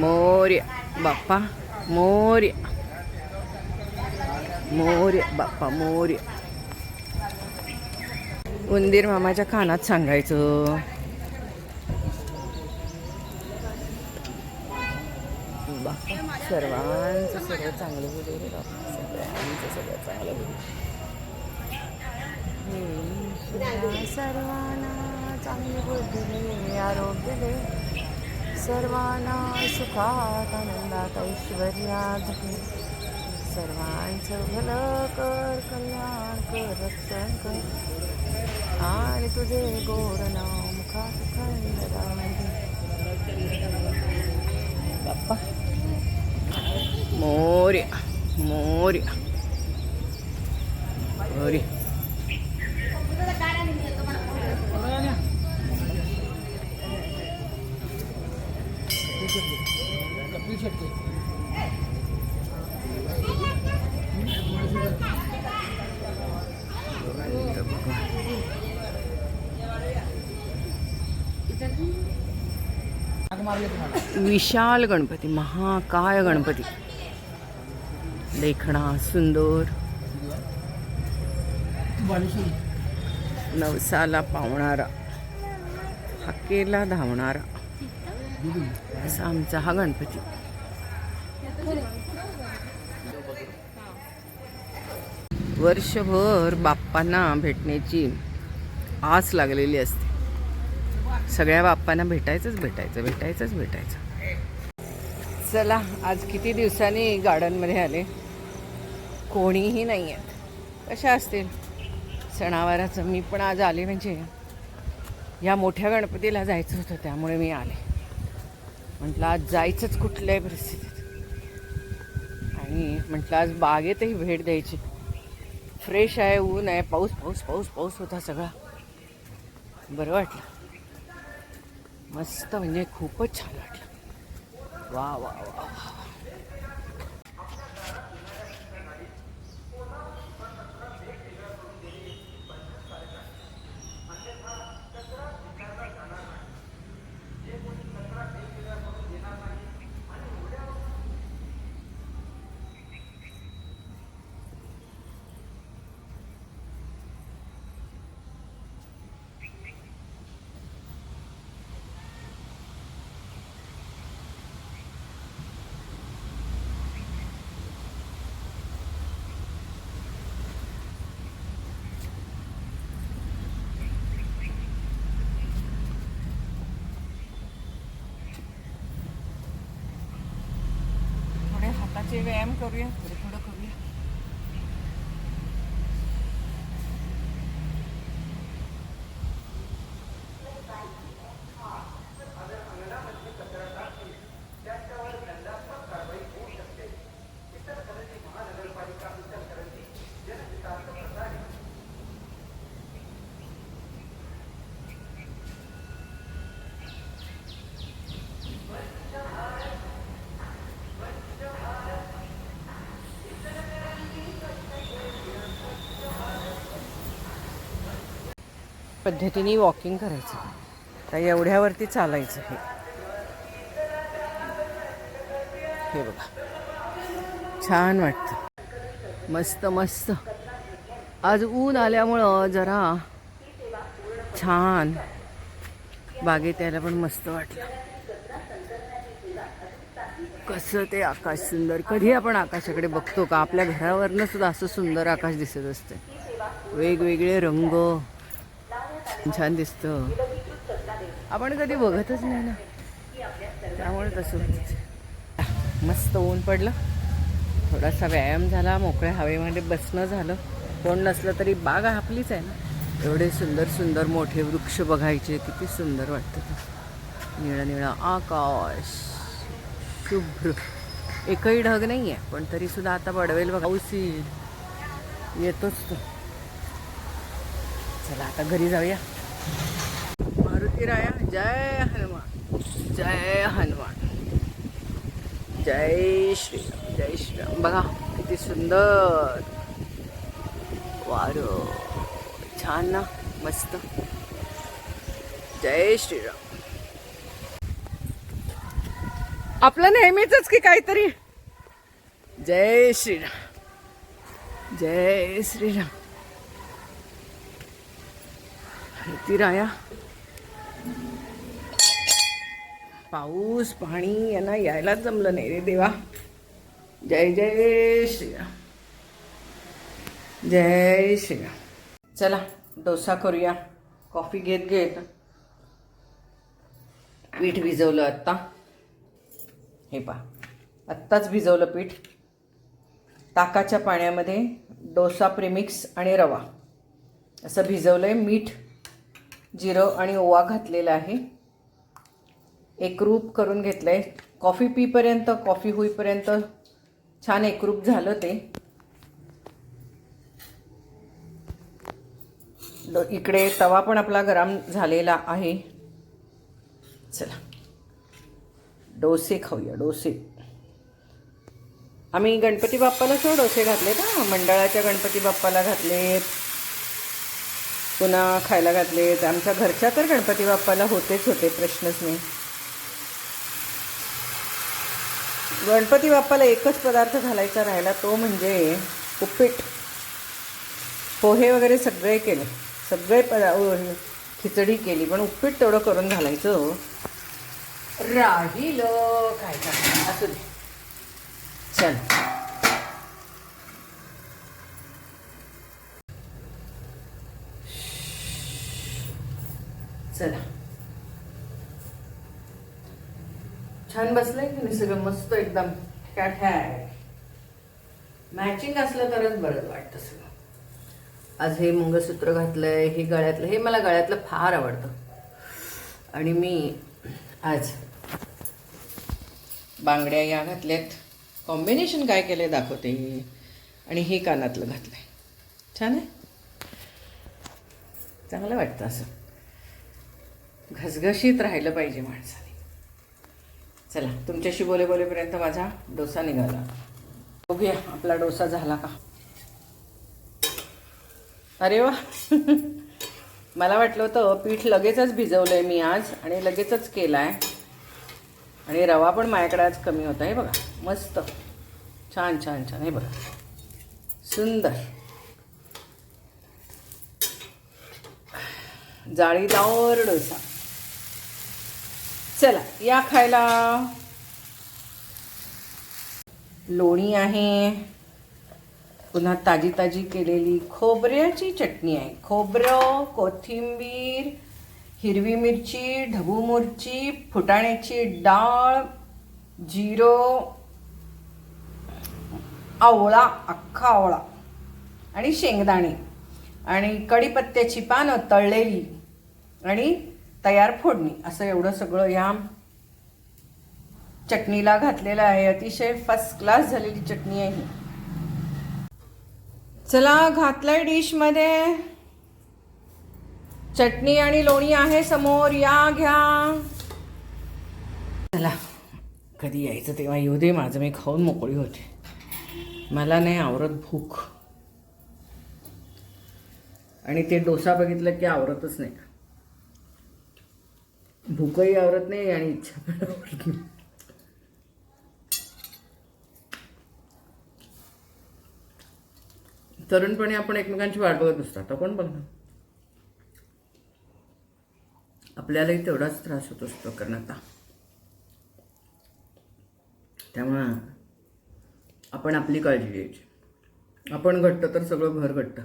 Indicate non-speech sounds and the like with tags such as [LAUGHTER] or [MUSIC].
मोर्या बाप्पा मोर्या मोर्या बाप्पा मोर्या उंदीर मामाच्या कानात सांगायचं. बाप्पा सर्वांचं सगळं चांगलं होते रे बाप्पा सगळ्यांचं सगळं चांगलं होते सर्वांना चांगली होते आरोग्य दे. सर्वांना सुखात आनंदात ऐश्वर्यात सर्वांचं भलं कर कल्याण कर रक्षण कर. आणि तुझे गोड नाव मुखात खंड बाप्पा. मोर्या मोर्या. मोर्या. विशाल गणपती महाकाय गणपती. देखणा सुंदर. नवसाला पावणारा हाकेला धावणारा असा आमचा हा गणपती. वर्षभर बाप्पांना भेटण्याची आस लागलेली असते. सगळ्या बाप्पांना भेटायचंच भेटायचं भेटायचंच भेटायचं. चला आज किती दिवसांनी गार्डनमध्ये आले? कोणीही नाही आहेत कशा असतील? सणावाराचं मी पण आज आले म्हणजे या मोठ्या गणपतीला जायचं होतं त्यामुळे मी आले. म्हटलं आज जायचंच कुठल्याही परिस्थितीत. आणि म्हटलं आज बागेतही भेट द्यायची. फ्रेश आहे ऊन आहे पाऊस पाऊस पाऊस पाऊस होता सगळा. बरं वाटलं. मस्त म्हणजे खूपच छान वाटलं. वा वा वा वा. हाताचे व्यायाम करूया पद्धतीने वॉकिंग करायचं. तर एवढ्यावरती चालायचं हे. हे बघा. छान वाटतं. मस्त मस्त. आज ऊन आल्यामुळं जरा छान. बागेत यायला पण मस्त वाटलं. कसं ते आकाश सुंदर. कधी आपण आकाशाकडे बघतो का? आपल्या घरावरनं सुद्धा असं सुंदर आकाश दिसत असते वेगवेगळे रंग. छान दिसतं. आपण कधी बघतच नाही ना. त्यामुळे तसं मस्त ऊन पडलं. थोडासा व्यायाम झाला मोकळ्या हवेमध्ये बसणं झालं. कोण नसलं तरी बाग आपलीच आहे ना. एवढे सुंदर सुंदर मोठे वृक्ष बघायचे किती सुंदर वाटतं निळं निळं आकाश. शुभ्र. एकही ढग नाही आहे पण तरीसुद्धा आता बडवेल बघा. उशीर येतोच तो. चला आता घरी जाऊया. मारुती राया जय हनुमान. जय हनुमान. जय श्रीराम जय श्रीराम. बघा किती सुंदर. वार. छान ना मस्त. जय श्रीराम. आपलं नेहमीच की काहीतरी? जय श्रीराम. जय श्रीराम. राया. पाऊस पाणी यांना यायलाच जमलं नाही रे देवा. जय जय श्रीराम. जय श्रीराम. चला डोसा करूया. कॉफी घेत घेत. पीठ भिजवलं आत्ता. हे पहा. आत्ताच भिजवलं पीठ. ताकाच्या पाण्यामध्ये डोसा प्रेमिक्स आणि रवा. असं भिजवलं आहे मीठ. जिरं आणि ओवा घातलेला आहे. एकरूप करून घेतलं आहे कॉफी पीपर्यंत कॉफी होईपर्यंत छान एकरूप झालं ते. इकडे तवा पण आपला गरम झालेला आहे. चला. डोसे खाऊया डोसे. आम्ही गणपती बाप्पाला सो डोसे घातले ना मंडळाच्या गणपती बाप्पाला घातलेत. पुन्हा खायला घातलेत आमच्या घरच्या तर गणपती बाप्पाला होतेच होते प्रश्नच नाही. गणपती बाप्पाला एकच पदार्थ घालायचा राहिला तो म्हणजे उपीट. पोहे वगैरे सगळे केले. सगळे पदा खिचडी केली पण उपीट तेवढं करून घालायचं. राहिलं काय असू दे. चल. चला. छान बसलंय की नाही सगळं? मस्त एकदम. मॅचिंग असलं तरच बरं वाटतं सगळं. आज हे मंगळसूत्र घातलंय हे गळ्यातलं हे मला गळ्यातलं फार आवडतं. आणि मी आज बांगड्या या घातल्यात. कॉम्बिनेशन काय केलंय दाखवते. आणि हे कानातलं घातलंय. छान आहे? चांगलं वाटतं असं. घसघशीत राहिलं पाहिजे माणसाने. चला तुमच्याशी बोले बोलेपर्यंत माझा डोसा निघाला. बघूया आपला डोसा झाला का? अरे वा. [LAUGHS] मला वाटलं होतं पीठ लगेचच भिजवलं आहे मी आज आणि लगेचच केला आहे आणि रवा पण माझ्याकडे आज कमी होता हे बघा. मस्त. छान छान छान. हे बघा. सुंदर. जाळीदार डोसा. चला या खायला. लोणी आहे. पुन्हा ताजी ताजी केलेली खोबऱ्याची चटणी आहे. खोबरं कोथिंबीर हिरवी मिरची ढबू मिरची फुटाण्याची डाळ जिरो आवळा अख्खा आवळा आणि शेंगदाणे आणि कढीपत्त्याची पानं तळलेली आणि तयार फोडणी असं एवढं सगळं या चटणीला घातलेलं आहे. अतिशय फर्स्ट क्लास झालेली चटणी आहे चला घातलंय डिशमध्ये चटणी आणि लोणी आहे समोर. या घ्या. चला कधी यायचं तेव्हा येऊ दे. माझं मी खाऊन मोकळी होते. मला नाही आवरत भूक. आणि ते डोसा बघितलं की आवरतच नाही. भूकही आवरत नाही आणि इच्छा पण आवरत नाही. तरुणपणी आपण एकमेकांची वाट बघत असतो आता कोण बघणार? आपल्यालाही तेवढाच त्रास होत असतो कारण आता. त्यामुळं आपण आपली काळजी घ्यायची. आपण घट्ट तर सगळं घर घट्ट.